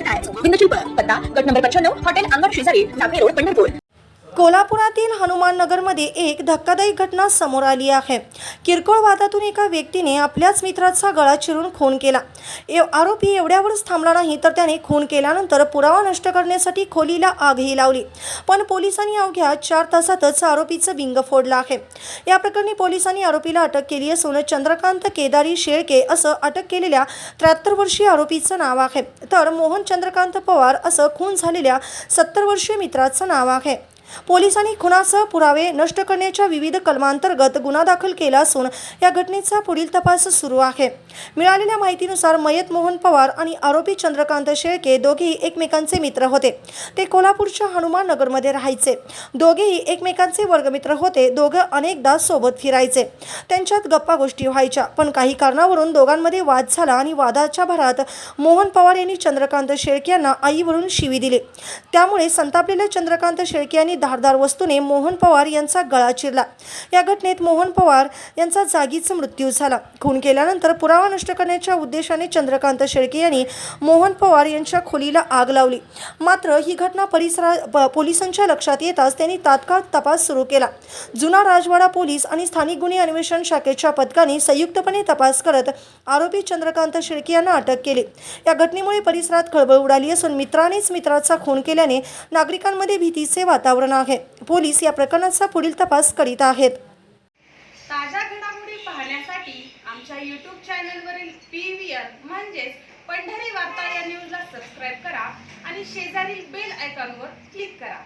करताय गोविंद शिल्प पत्ता गट नंबर पंच्याण्णव हॉटेल अंगण शेजारी टाकळी रोड पंढरपूर. कोल्हापुरातील हनुमान नगरमध्ये एक धक्कादायक घटना समोर आली आहे. किरकोळ वादातून एका व्यक्तीने आपल्याच मित्राचा गळा चिरून खून केला. एव- आरोपी एवढ्यावरच थांबला नाही तर त्याने खून केल्यानंतर पुरावा नष्ट करण्यासाठी खोलीला आगही लावली. पण पोलिसांनी अवघ्या चार तासातच आरोपीचं बिंग फोडलं आहे. या प्रकरणी पोलिसांनी आरोपीला अटक केली असून चंद्रकांत केदारी शेळके असं अटक केलेल्या त्र्याहत्तर वर्षीय आरोपीचं नाव आहे. तर मोहन चंद्रकांत पवार असं खून झालेल्या सत्तर वर्षीय मित्राचं नाव आहे. पोलिसांनी खुनासह पुरावे नष्ट करण्याच्या विविध कलमांतर्गत गुन्हा दाखल केला असून या घटनेचा पुढील तपास सुरू आहे. मिळालेल्या माहितीनुसार मयत मोहन पवार आणि आरोपी चंद्रकांत शेळके दोघेही एकमेकांचे मित्र होते. ते कोल्हापूरच्या हनुमान नगरमध्ये राहायचे. दोघेही एकमेकांचे वर्गमित्र होते. दोघं अनेकदा सोबत फिरायचे. त्यांच्यात गप्पा गोष्टी व्हायच्या. पण काही कारणावरून दोघांमध्ये वाद झाला आणि वादाच्या भरात मोहन पवार यांनी चंद्रकांत शेळके यांना आईवरून शिवी दिली. त्यामुळे संतापलेल्या चंद्रकांत शेळके यांनी धारदार वस्तूने मोहन पवार यांचा गळा चिरला. या घटनेत मोहन पवार यांचा जागीच मृत्यू झाला. खून केल्यानंतर पुरावा नष्ट करण्याच्या उद्देशाने चंद्रकांत शेळके यांनी मोहन पवार यांच्या खोलीला आग लावली. मात्र ही घटना परिसरा प- पोलिसांच्या लक्षात येताच त्यांनी तात्काळ तपास सुरू केला. जुना राजवाडा पोलीस आणि स्थानिक गुन्हे अन्वेषण शाखेच्या पथकाने संयुक्तपणे तपास करत आरोपी चंद्रकांत शेळके यांना अटक केली. या घटनेमुळे परिसरात खळबळ उडाली असून मित्रानेच मित्राचा खून केल्याने नागरिकांमध्ये भीतीचे वातावरण आहे. पोलीस या प्रकरणाचा पुढील तपास करीत आहेत. ताज्या घडामोडी पाहण्यासाठी आमच्या यूट्यूब चॅनलवरील पी व्ही आर म्हणजेच पंढरी वार्ता या न्यूजला सबस्क्राईब करा आणि शेजारील बेल आयकॉनवर क्लिक करा.